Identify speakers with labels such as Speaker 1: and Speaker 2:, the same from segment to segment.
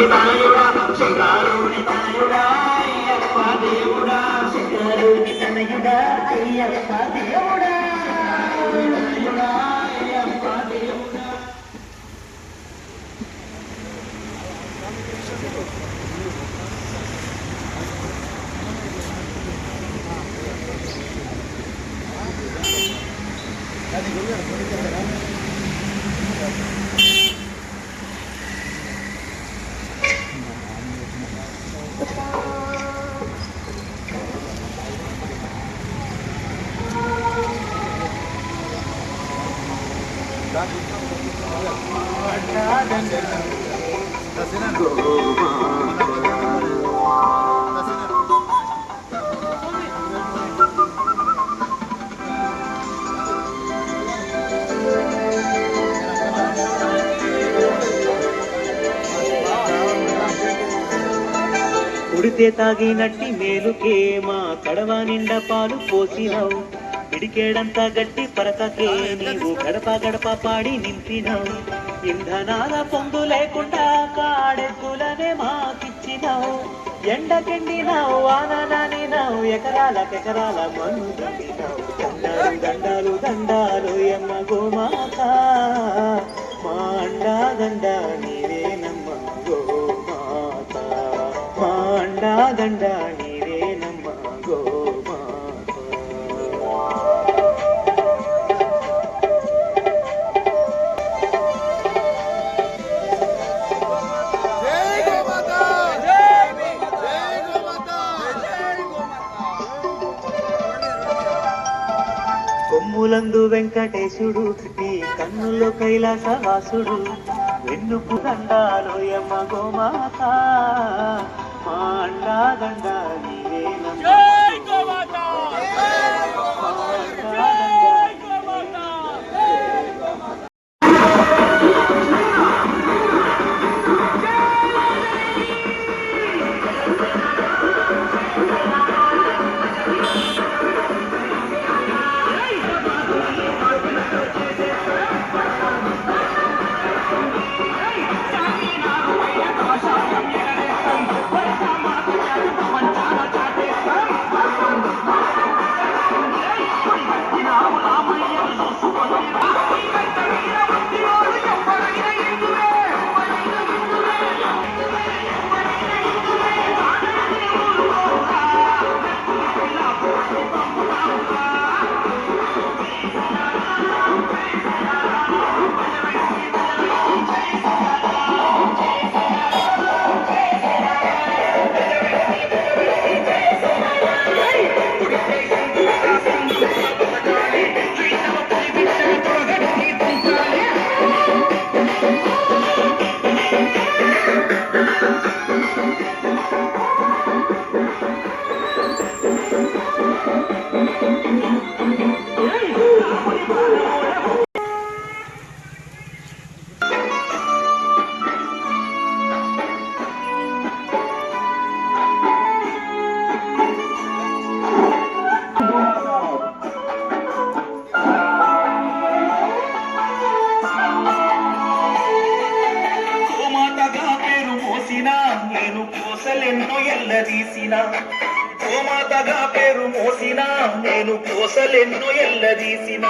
Speaker 1: నితాయుడా శంకారుని తనయుడా అయ్యప్ప దేవుడా శంకారుని తనయుడా అయ్యప్ప దేవుడా తనయుడా అయ్యప్ప
Speaker 2: ఉడితే తాగినట్టి మేలుకే మా కడవ నిండా పాలు పోసినావు పిడికేడంతా గట్టి పరకకే నీవు గడప గడప పాడి నింపినావు. ఇంధనాల పొంగు లేకుండా కాడెద్దులనే మాకిచ్చినావు. ఎండకెండినావు వాననానినావు ఎకరాలకెకరాల కెకరాల దండాలు దండాలు దండాలు ఎమ్మ గోమాత. మా అండా దండ నీవేనమ్మ గోమాత. మా అండా వెంకటేశుడు నీ కన్నుల్లో కైలాసవాసుడు. వెన్నుకు దండాలు యమ్మ గోమాత. మా అండా దండ నీవేనమ్మ
Speaker 1: నేను ఎల్లదీసిన.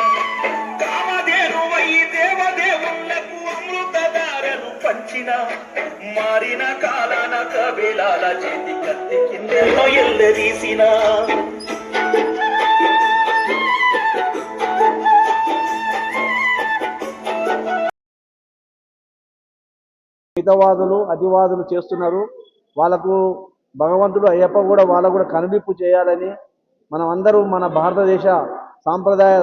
Speaker 1: కామధేనువై దేవదేవులకు అమృత అమృతధారను పంచిన. మారిన కాలాన కబేలాల చేతి కత్తి కిందెన్నో ఎల్లదీసిన.
Speaker 3: మితవాదులు అతివాదులు చేస్తున్నారు. వాళ్ళకు భగవంతుడు అయ్యప్ప కూడా వాళ్ళకు కూడా కనువిప్పు చేయాలని మనం అందరూ మన భారతదేశ సాంప్రదాయ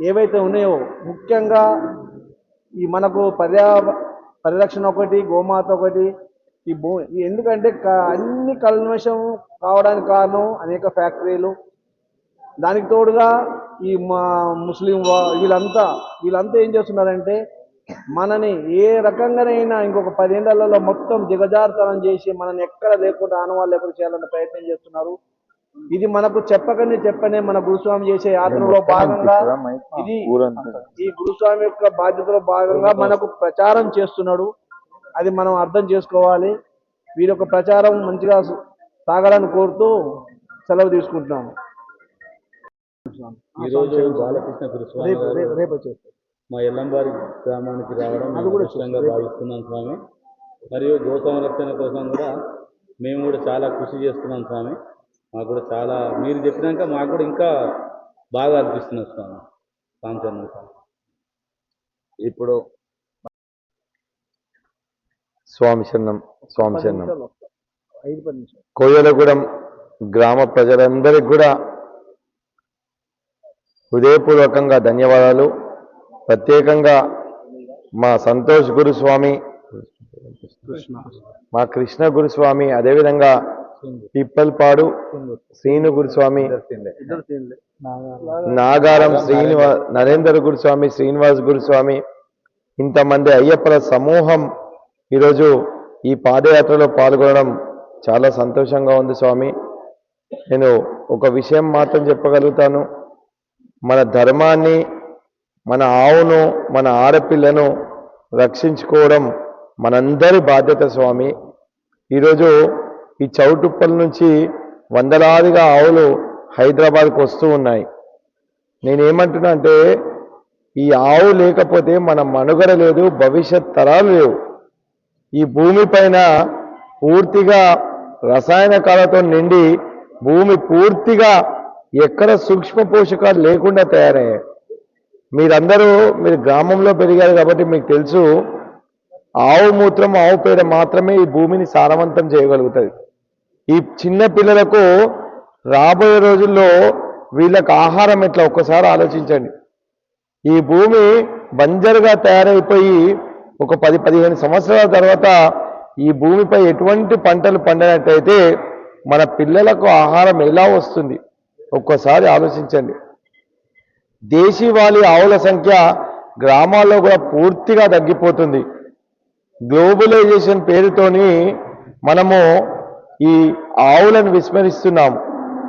Speaker 3: ఏవైతే ఉన్నాయో ముఖ్యంగా ఈ మనకు పర్యా పరిరక్షణ ఒకటి గోమాత ఒకటి ఈ భూ ఎందుకంటే క- అన్ని కల్మషం కావడానికి కారణం అనేక ఫ్యాక్టరీలు. దానికి తోడుగా ఈ మా ముస్లిం వీళ్ళంతా వీళ్ళంతా ఏం చేస్తున్నారంటే మనని ఏ రకంగానైనా ఇంకొక పదేళ్ళలో మొత్తం దిగజారుతనం చేసి మనని ఎక్కడ లేకుండా ఆనవాళ్ళు లేకుండా చేయాలని ప్రయత్నం చేస్తున్నారు. ఇది మనకు చెప్పకనే చెప్పనే మన గురుస్వామి చేసే యాత్రలో భాగంగా ఇది ఈ గురుస్వామి యొక్క బాధ్యతలో భాగంగా మనకు ప్రచారం చేస్తున్నాడు. అది మనం అర్థం చేసుకోవాలి. వీరి యొక్క ప్రచారం మంచిగా సాగాలని కోరుతూ సెలవు తీసుకుంటున్నాను
Speaker 4: ఈరోజు బాలకృష్ణ గురుస్వామి
Speaker 3: రేపు
Speaker 4: గారు
Speaker 3: రేపు రేపు వచ్చేస్తాను
Speaker 4: మా ఎల్లంబారి గ్రామానికి రావడం
Speaker 3: అది కూడా రేపు.
Speaker 4: భావిస్తున్నాం స్వామి. మరియు గో సంరక్షణ కోసం కూడా మేము కూడా చాలా కృషి చేస్తున్నాం స్వామి. మాకు కూడా చాలా మీరు చెప్పినాక మాకు కూడా ఇంకా బాగా అనిపిస్తున్నది స్వామి రామచంద్ర స్వామి.
Speaker 5: ఇప్పుడు స్వామి శరణం స్వామి శరణం. కోయలగూడెం గ్రామ ప్రజలందరికీ కూడా హృదయపూర్వకంగా ధన్యవాదాలు. ప్రత్యేకంగా మా సంతోష్ గురుస్వామి మా కృష్ణ గురుస్వామి అదేవిధంగా పిప్పల్పాడు శ్రీను గురుస్వామి. నాగారం. శ్రీనివా నరేందర్ గురుస్వామి శ్రీనివాస్ గురుస్వామి ఇంతమంది అయ్యప్పల సమూహం ఈరోజు ఈ పాదయాత్రలో పాల్గొనడం చాలా సంతోషంగా ఉంది స్వామి. నేను ఒక విషయం మాత్రం చెప్పగలుగుతాను. మన ధర్మాన్ని మన ఆవును మన ఆడపిల్లను రక్షించుకోవడం మనందరి బాధ్యత స్వామి. ఈరోజు ఈ చౌటుప్పల నుంచి వందలాదిగా ఆవులు హైదరాబాద్కు వస్తూ ఉన్నాయి. నేనేమంటున్నా అంటే ఈ ఆవు లేకపోతే మన మనుగడ లేదు భవిష్యత్ తరాలు లేవు. ఈ భూమి పైన పూర్తిగా రసాయనకాలతో నిండి భూమి పూర్తిగా ఎక్కడ సూక్ష్మ పోషకాలు లేకుండా తయారయ్యాయి. మీరందరూ మీరు గ్రామంలో పెరిగారు కాబట్టి మీకు తెలుసు ఆవు మూత్రం ఆవు పేడ మాత్రమే ఈ భూమిని సారవంతం చేయగలుగుతుంది. ఈ చిన్న పిల్లలకు రాబోయే రోజుల్లో వీళ్ళకి ఆహారం ఎట్లా? ఒక్కసారి ఆలోచించండి. ఈ భూమి బంజరుగా తయారైపోయి ఒక పది పదిహేను సంవత్సరాల తర్వాత ఈ భూమిపై ఎటువంటి పంటలు పండినట్టయితే మన పిల్లలకు ఆహారం ఎలా వస్తుంది? ఒక్కసారి ఆలోచించండి. దేశీవాళీ ఆవుల సంఖ్య గ్రామాల్లో కూడా పూర్తిగా తగ్గిపోతుంది. గ్లోబలైజేషన్ పేరుతోని మనము ఈ ఆవులను విస్మరిస్తున్నాం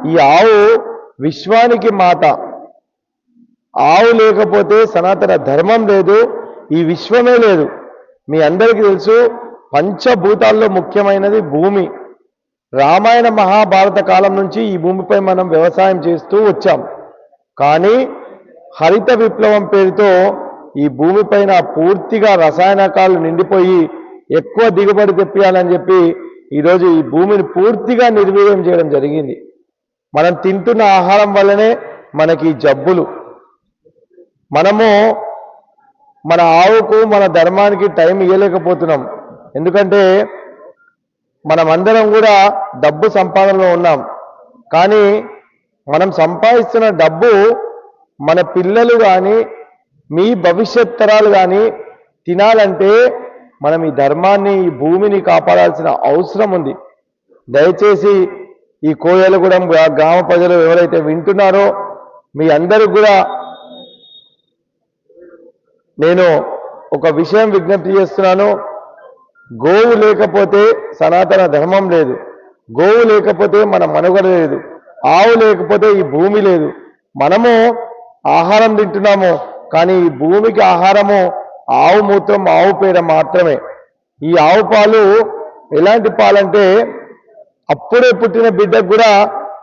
Speaker 5: ఈ ఆవు విశ్వానికి మాత. ఆవు లేకపోతే సనాతన ధర్మం లేదు ఈ విశ్వమే లేదు. మీ అందరికీ తెలుసు పంచభూతాల్లో ముఖ్యమైనది భూమి. రామాయణ మహాభారత కాలం నుంచి ఈ భూమిపై మనం వ్యవసాయం చేస్తూ వచ్చాం. కానీ హరిత విప్లవం పేరుతో ఈ భూమిపైన పూర్తిగా రసాయనకాలు నిండిపోయి ఎక్కువ దిగుబడి తెప్పియాలని చెప్పి ఈరోజు ఈ భూమిని పూర్తిగా నిర్వీర్యం చేయడం జరిగింది. మనం తింటున్న ఆహారం వల్లనే మనకి జబ్బులు. మనము మన ఆవుకు మన ధర్మానికి టైం ఇవ్వలేకపోతున్నాం ఎందుకంటే మనమందరం కూడా డబ్బు సంపాదనలో ఉన్నాం. కానీ మనం సంపాదిస్తున్న డబ్బు మన పిల్లలు కానీ మీ భవిష్యత్ తరాలు కానీ తినాలంటే మనం ఈ ధర్మాన్ని ఈ భూమిని కాపాడాల్సిన అవసరం ఉంది. దయచేసి ఈ కోయలగూడెం గ్రామ ప్రజలు ఎవరైతే వింటున్నారో మీ అందరికి కూడా నేను ఒక విషయం విజ్ఞప్తి చేస్తున్నాను. గోవు లేకపోతే సనాతన ధర్మం లేదు. గోవు లేకపోతే మన మనుగడ లేదు. ఆవు లేకపోతే ఈ భూమి లేదు. మనము ఆహారం తింటున్నాము. కానీ ఈ భూమికి ఆహారము ఆవు మూత్రం ఆవు పేడ మాత్రమే. ఈ ఆవు పాలు ఎలాంటి పాలంటే అప్పుడే పుట్టిన బిడ్డకు కూడా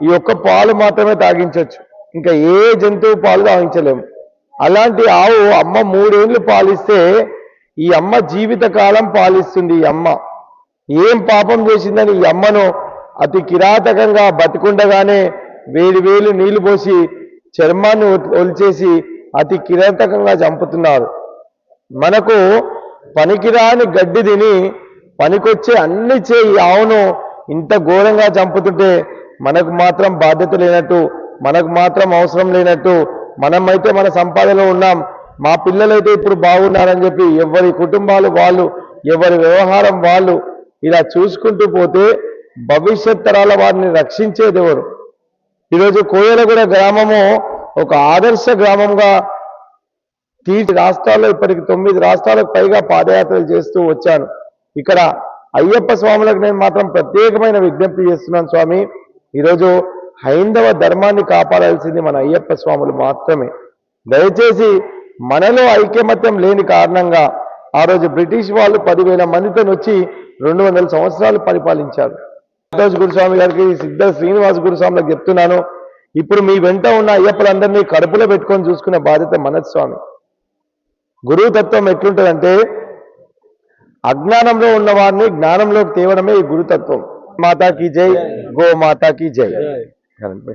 Speaker 5: ఈ ఒక్క పాలు మాత్రమే తాగించవచ్చు ఇంకా ఏ జంతువు పాలు తాగించలేము. అలాంటి ఆవు అమ్మ మూడేళ్ళు పాలిస్తే ఈ అమ్మ జీవితకాలం పాలిస్తుంది ఈ అమ్మ. ఏం పాపం చేసిందని ఈ అమ్మను అతి కిరాతకంగా బతికుండగానే వేడి వేలు నీళ్ళు పోసి చర్మాన్ని ఒలిచేసి అతి కిరాతకంగా చంపుతున్నారు. మనకు పనికిరాని గడ్డి తిని పనికొచ్చే అన్ని చేయి ఆవును ఇంత ఘోరంగా చంపుతుంటే మనకు మాత్రం బాధ్యత లేనట్టు మనకు మాత్రం అవసరం లేనట్టు మనమైతే మన సంపాదనలో ఉన్నాం మా పిల్లలైతే ఇప్పుడు బాగున్నారని చెప్పి ఎవరి కుటుంబాలు వాళ్ళు ఎవరి వ్యవహారం వాళ్ళు ఇలా చూసుకుంటూ పోతే భవిష్యత్ తరాల వారిని రక్షించేది ఎవరు? ఈరోజు కోయలగూడ గ్రామము ఒక ఆదర్శ గ్రామంగా తీర్చి రాష్ట్రాల్లో ఇప్పటికి తొమ్మిది రాష్ట్రాలకు పైగా పాదయాత్రలు చేస్తూ వచ్చాను. ఇక్కడ అయ్యప్ప స్వాములకు నేను మాత్రం ప్రత్యేకమైన విజ్ఞప్తి చేస్తున్నాను స్వామి. ఈరోజు హైందవ ధర్మాన్ని కాపాడాల్సింది మన అయ్యప్ప స్వాములు మాత్రమే. దయచేసి మనలో ఐక్యమత్యం లేని కారణంగా ఆ రోజు బ్రిటిష్ వాళ్ళు పదివేల మందితో వచ్చి రెండు వందల సంవత్సరాలు పరిపాలించారు. సంతోష్ గురుస్వామి గారికి సిద్ధ శ్రీనివాస్ గురుస్వామికి చెప్తున్నాను. ఇప్పుడు మీ వెంట ఉన్న అయ్యప్పలందరినీ కడుపులో పెట్టుకొని చూసుకునే బాధ్యత మనది స్వామి గురువు తత్వం ఎట్లుంటుందంటే అజ్ఞానంలో ఉన్న వారిని జ్ఞానంలోకి తేవడమే ఈ గురుతత్వం. మాతాకి జై గో మాతాకి జై. కరెంట్.